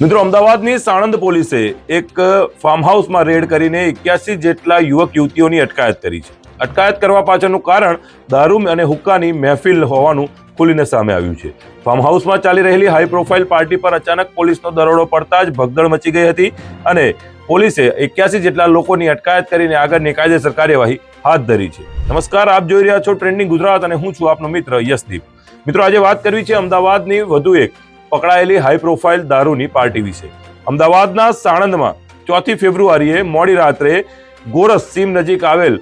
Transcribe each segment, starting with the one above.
મિત્રો, અમદાવાદની સાણંદ પોલીસે એક ફાર્મ હાઉસમાં રેડ કરીને એક્યાસી જેટલા યુવક યુવતીઓની અટકાયત કરી છે. અટકાયત કરવા પાછળનું કારણ દારૂ અને હુક્કાની મહેફિલ હોવાનું ખુલીને સામે આવ્યું છે. ફાર્મ હાઉસમાં ચાલી રહેલી હાઈ પ્રોફાઇલ પાર્ટી પર અચાનક પોલીસનો દરોડો પડતા જ ભગદડ મચી ગઈ હતી અને પોલીસે એક્યાસી જેટલા લોકોની અટકાયત કરીને આગળની કાયદેસર કાર્યવાહી હાથ ધરી છે. નમસ્કાર, આપ જોઈ રહ્યા છો ટ્રેન્ડિંગ ગુજરાત અને હું છું આપનો મિત્ર યશદીપ. મિત્રો, આજે વાત કરવી છે અમદાવાદની વધુ એક પકડાયેલી હાઈ પ્રોફાઇલ દારૂની પાર્ટી વિશે. અમદાવાદના સાણંદમાં ચોથી ફેબ્રુઆરીએ મોડી રાત્રે ગોરસ સીમ નજીક આવેલ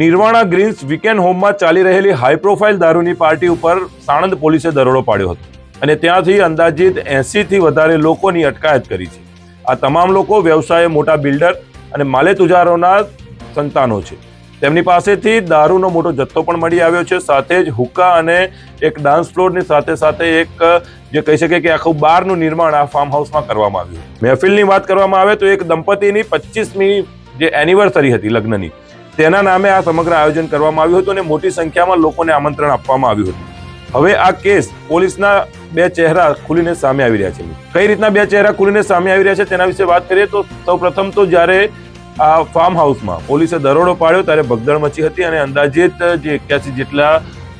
નિર્વાણા ગ્રીન્સ વીકેન્ડ હોમમાં ચાલી રહેલી હાઈ પ્રોફાઇલ દારૂની પાર્ટી ઉપર સાણંદ પોલીસે દરોડો પાડ્યો હતો અને ત્યાંથી અંદાજિત એંસીથી વધારે લોકોની અટકાયત કરી છે. આ તમામ લોકો વ્યવસાય મોટા બિલ્ડર અને માલે તુજારોના સંતાનો છે. તેમની પાસેથી દારૂનો મોટો જથ્થો પણ મળી આવ્યો છે. સાથે જ હુક્કા અને એક ડાન્સ ફ્લોરની સાથે સાથે એક જે કહી શકે કે આખું બારનું નિર્માણ આ ફાર્મ હાઉસમાં કરવામાં આવ્યું. મહેફિલની વાત કરવામાં આવે તો એક દંપતીની પચીસમી જે એનિવર્સરી હતી લગ્નની, તેના નામે આ સમગ્ર આયોજન કરવામાં આવ્યું હતું અને મોટી સંખ્યામાં લોકોને આમંત્રણ આપવામાં આવ્યું હતું. હવે આ કેસ પોલીસના બે ચહેરા ખુલીને સામે આવી રહ્યા છે. કઈ રીતના બે ચહેરા ખુલીને સામે આવી રહ્યા છે તેના વિશે વાત કરીએ તો સૌપ્રથમ તો જ્યારે આ ફાર્મ હાઉસમાં પોલીસે દરોડો પાડ્યો ત્યારે ભગદડ મચી હતી અને અંદાજિત જે એક્યાસી જેટલા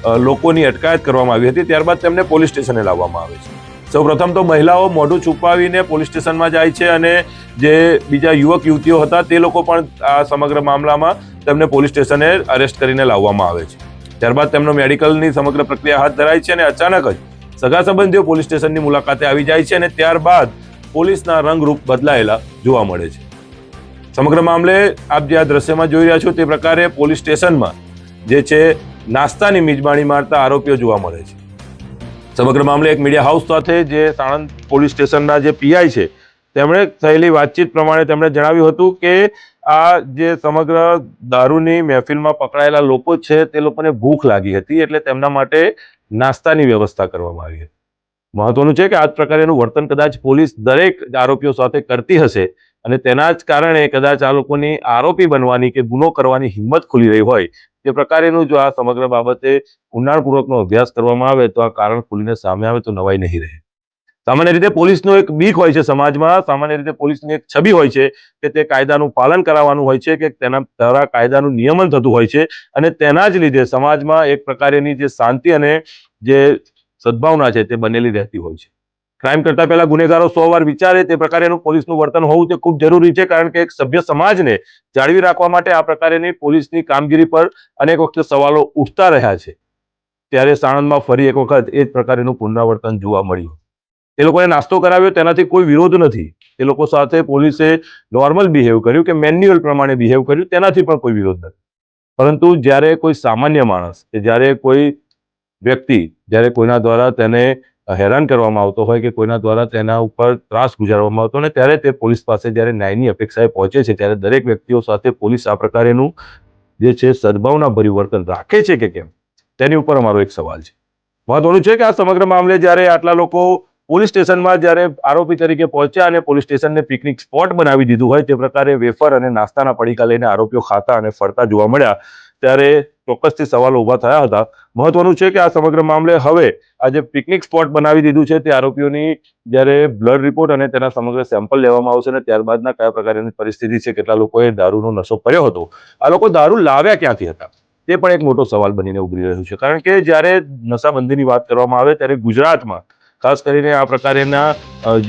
લોકોની અટકાયત કરવામાં આવી હતી, ત્યારબાદ તેમને પોલીસ સ્ટેશને લાવવામાં આવે છે. સૌપ્રથમ તો મહિલાઓ મોઢું છુપાવીને પોલીસ સ્ટેશનમાં જાય છે અને જે બીજા યુવક, યુવતીઓ હતા, તે લોકો પણ આ સમગ્ર મામલામાં તેમને પોલીસ સ્ટેશને અરેસ્ટ કરીને લાવવામાં આવે છે. ત્યારબાદ તેમનો મેડિકલની સમગ્ર પ્રક્રિયા હાથ ધરાય છે અને અચાનક જ સગા સંબંધીઓ પોલીસ સ્ટેશનની મુલાકાતે આવી જાય છે અને ત્યારબાદ પોલીસના રંગરૂપ બદલાયેલા જોવા મળે છે. સમગ્ર મામલે આપ જે આ દ્રશ્યમાં જોઈ રહ્યા છો તે પ્રકારે પોલીસ સ્ટેશનમાં જે છે નાસ્તાની મિજબાણી મારતા આરોપીઓ જોવા મળે છે. સમગ્ર મામલે એક મીડિયા હાઉસ સાથે જે સાણંદ પોલીસ સ્ટેશનના જે પીઆઈ છે, તેમણે થયેલી વાતચીત પ્રમાણે તેમણે જણાવ્યું હતું કે આ જે સમગ્ર દારૂની મહેફિલમાં પકડાયેલા લોકો છે, તે લોકોને ભૂખ લાગી હતી, એટલે તેમના માટે નાસ્તાની વ્યવસ્થા કરવામાં આવી હતી. મહત્વનું છે કે આ પ્રકારેનું વર્તન કદાચ પોલીસ દરેક આરોપીઓ સાથે કરતી હશે અને તેના જ કારણે કદાચ આ લોકોની આરોપી બનવાની કે ગુનો કરવાની હિંમત ખુલી રહી હોય તે પ્રકારેનું જો આ સમગ્ર બાબતે ઊંડાણપૂર્વકનો અભ્યાસ કરવામાં આવે તો આ કારણ ખુલીને સામે આવે તો નવાઈ નહીં રહે. સામાન્ય રીતે પોલીસનો એક બીક હોય છે સમાજમાં, સામાન્ય રીતે પોલીસની એક છબી હોય છે કે તે કાયદાનું પાલન કરાવવાનું હોય છે કે તેના દ્વારા કાયદાનું નિયમન થતું હોય છે અને તેના જ લીધે સમાજમાં એક પ્રકારેની જે શાંતિ અને જે સદભાવના છે તે બનેલી રહેતી હોય છે. ક્રાઇમ કરતા પહેલા ગુનેગારો સો વાર વિચારે તે પ્રકારેનું પોલીસનું વર્તન હોવું તે ખૂબ જરૂરી છે કારણ કે એક સભ્ય સમાજને જાળવી રાખવા માટે આ પ્રકારેની પોલીસની કામગીરી પર અનેક વખતે સવાલો ઉઠતા રહ્યા છે. ત્યારે સાણંદમાં ફરી એક વખત એ જ પ્રકારેનું પુનરાવર્તન જોવા મળ્યું. એ લોકોને નાસ્તો કરાવ્યો, તેનાથી કોઈ વિરોધ નથી. એ લોકો સાથે પોલીસે નોર્મલ બિહેવ કર્યું કે મેન્યુઅલ પ્રમાણે બિહેવ કર્યું, તેનાથી પણ કોઈ વિરોધ નથી. પરંતુ જ્યારે કોઈ સામાન્ય માણસ કે જ્યારે કોઈ વ્યક્તિ, જ્યારે કોઈના દ્વારા તેને હેરાન કરવામાં આવતો હોય કે કોઈના દ્વારા તેના ઉપર ત્રાસ ગુજારવામાં આવતો અને ત્યારે તે પોલીસ પાસે જ્યારે ન્યાયની અપેક્ષાએ પહોંચે છે, ત્યારે દરેક વ્યક્તિઓ સાથે પોલીસ આ પ્રકારેનું જે છે, સદભાવના ભર્યું વર્તન રાખે છે કે કેમ? તેની ઉપર અમારો એક સવાલ છે. મહત્વનું છે કે આ સમગ્ર મામલે જ્યારે આટલા લોકો પોલીસ સ્ટેશનમાં જ્યારે આરોપી તરીકે પહોંચ્યા અને પોલીસ સ્ટેશનને પિકનિક સ્પોટ બનાવી દીધું હોય, તે પ્રકારે વેફર અને નાસ્તાના પડીકા લઈને આરોપીઓ ખાતા અને ફરતા જોવા મળ્યા, ત્યારે ચોક્કસથી સવાલો ઊભા થયા હતા. મહત્વનું છે કે આ સમગ્ર મામલે હવે આ જે પિકનિક સ્પોટ બનાવી દીધું છે. તે આરોપીઓની જ્યારે બ્લડ રિપોર્ટ અને તેના સમગ્ર સેમ્પલ લેવામાં આવશે અને ત્યારબાદના કયા પ્રકારની પરિસ્થિતિ છે, કેટલા લોકોએ દારૂનો નશો કર્યો હતો. આ લોકો દારૂ લાવ્યા ક્યાંથી હતા? તે પણ એક મોટો સવાલ બનીને ઉભરી રહ્યું છે. કારણ કે જ્યારે નશાબંધીની વાત કરવામાં આવે ત્યારે ગુજરાતમાં, ખાસ કરીને આ પ્રકારના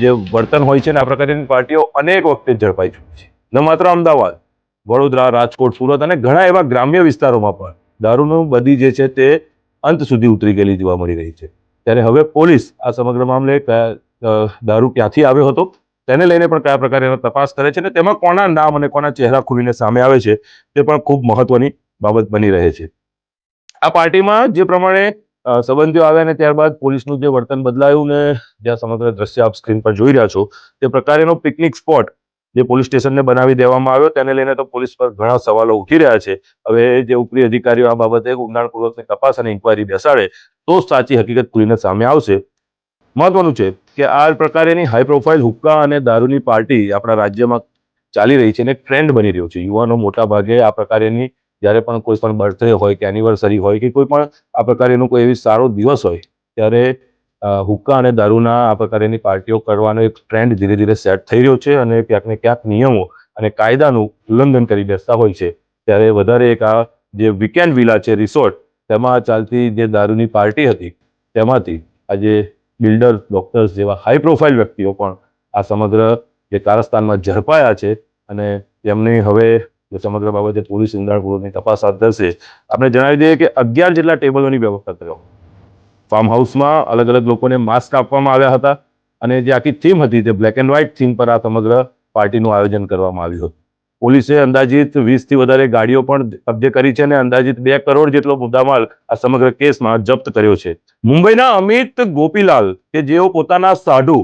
જે વર્તન હોય છે ને આ પ્રકારની પાર્ટીઓ અનેક વખતે ઝડપાઈ ચૂકી છે. ન માત્ર અમદાવાદ, વડોદરા, રાજકોટ, સુરત અને ઘણા એવા ગ્રામ્ય વિસ્તારોમાં પણ દારૂનું બધી જે છે તે અંત સુધી ઉતરી ગયેલી જોવા મળી રહી છે. ત્યારે હવે પોલીસ આ સમગ્ર મામલે કયા, દારૂ ક્યાંથી આવ્યો હતો તેને લઈને પણ કયા પ્રકારે તપાસ કરે છે અને તેમાં કોના નામ અને કોના ચહેરા ખુલીને સામે આવે છે તે પણ ખૂબ મહત્વની બાબત બની રહે છે. આ પાર્ટીમાં જે પ્રમાણે સંબંધીઓ આવ્યા અને ત્યારબાદ પોલીસનું જે વર્તન બદલાયું ને જ્યાં સમગ્ર દ્રશ્ય આપ સ્ક્રીન પર જોઈ રહ્યા છો તે પ્રકારેનો પિકનિક સ્પોટ જે પોલીસ સ્ટેશનને બનાવી દેવામાં આવ્યો, તેને લઈને તો પોલીસ પર ઘણા સવાલો ઉઠી રહ્યા છે. હવે જે ઉપરી અધિકારીઓ આ બાબતે ઊંડાણપૂર્વકની તપાસ અને ઇન્કવાયરી બેસાડે, તો સાચી હકીકત ખુલીને સામે આવશે. મહત્વનું છે કે આ પ્રકારેની હાઈ પ્રોફાઇલ હુક્કા અને દારૂની પાર્ટી આપણા રાજ્યમાં ચાલી રહી છે અને ટ્રેન્ડ બની રહ્યો છે. યુવાનો મોટા ભાગે આ પ્રકારેની, જ્યારે પણ કોઈ પણ બર્થડે હોય, કે એનિવર્સરી હોય, કે કોઈ પણ આ પ્રકારેનું કોઈ એવી સારો દિવસ હોય, ત્યારે હુક્કા અને દારૂના આ પ્રકારની પાર્ટીઓ કરવાનો એક ટ્રેન્ડ ધીરે ધીરે સેટ થઈ રહ્યો છે અને ક્યાંક ક્યાંક નિયમો અને કાયદાનું ઉલ્લંઘન કરી બેસતા હોય છે. ત્યારે વધારે એક આ જે વીકેન્ડ વિલા છે રિસોર્ટ તેમાં ચાલતી જે દારૂની પાર્ટી હતી, તેમાંથી આજે બિલ્ડર ડોક્ટર્સ જેવા હાઈ પ્રોફાઇલ વ્યક્તિઓ પણ આ સમગ્ર જે કારસ્તાનમાં ઝડપાયા છે અને તેમની હવે સમગ્ર બાબતે પોલીસ ઈંડાણપૂર્વકની તપાસ હાથ ધરશે. આપણે જણાવી દઈએ કે અગિયાર જેટલા ટેબલોની વ્યવસ્થા થયો ફાર્મ હાઉસમાં અલગ અલગ લોકોને માસ્ક આપવામાં આવ્યા હતા. અને જે આખી થીમ હતી તે બ્લેક એન્ડ વ્હાઇટ થીમ પર આ સમગ્ર પાર્ટીનું આયોજન કરવામાં આવ્યું હતું. પોલીસે અંદાજિત વીસથી વધારે ગાડીઓ પણ કબજે કરી છે અને અંદાજિત બે કરોડ જેટલો મુદ્દામાલ આ સમગ્ર કેસમાં જપ્ત કર્યો છે. મુંબઈના અમિત ગોપીલાલ, કે જેઓ પોતાના સાઢુ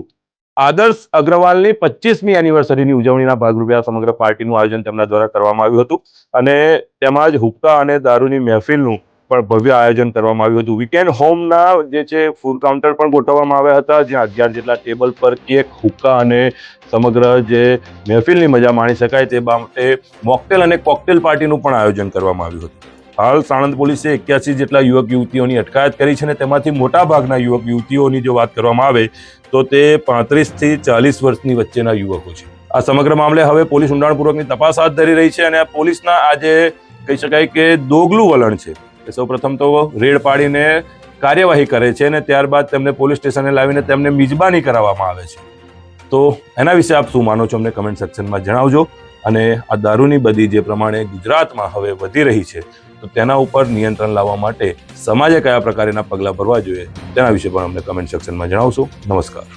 આદર્શ અગ્રવાલની પચીસમી એનિવર્સરીની ઉજવણીના ભાગરૂપે આ સમગ્ર પાર્ટીનું આયોજન તેમના દ્વારા કરવામાં આવ્યું હતું. અને તેમાં જ હુક્કા અને દારૂની મહેફિલનું પણ ભવ્ય આયોજન કરવામાં આવ્યું હતું. વીકેન્ડ હોમના જે છે ફૂડ કાઉન્ટર પણ ગોઠવવામાં આવ્યા હતા, જ્યાં અગિયાર જેટલા ટેબલ પર કેક હુક્કા અને સમગ્ર જે મહેફિલની મજા માણી શકાય તે બાબતે મોકટેલ અને કોકટેલ પાર્ટીનું પણ આયોજન કરવામાં આવ્યું હતું. હાલ સાણંદ પોલીસે એક્યાસી જેટલા યુવક યુવતીઓની અટકાયત કરી છે અને તેમાંથી મોટાભાગના યુવક યુવતીઓની જો વાત કરવામાં આવે, તો તે પાંત્રીસથી ચાલીસ વર્ષની વચ્ચેના યુવકો છે. આ સમગ્ર મામલે હવે પોલીસ ઊંડાણપૂર્વકની તપાસ હાથ ધરી રહી છે અને પોલીસના આજે કહી શકાય કે દોગલું વલણ છે. કે સૌપ્રથમ તો રેડ પાડીને કાર્યવાહી કરે છે અને ત્યારબાદ તેમને પોલીસ સ્ટેશને લાવીને તેમને મિજબાની કરાવવામાં આવે છે. તો એના વિશે આપ શું માનો છો? અમને કમેન્ટ સેક્શનમાં જણાવજો. અને આ દારૂની બધી જે પ્રમાણે ગુજરાતમાં હવે વધી રહી છે, તો તેના ઉપર નિયંત્રણ લાવવા માટે સમાજે કયા પ્રકારના પગલાં ભરવા જોઈએ તેના વિશે પણ અમને કમેન્ટ સેક્શનમાં જણાવશો. નમસ્કાર.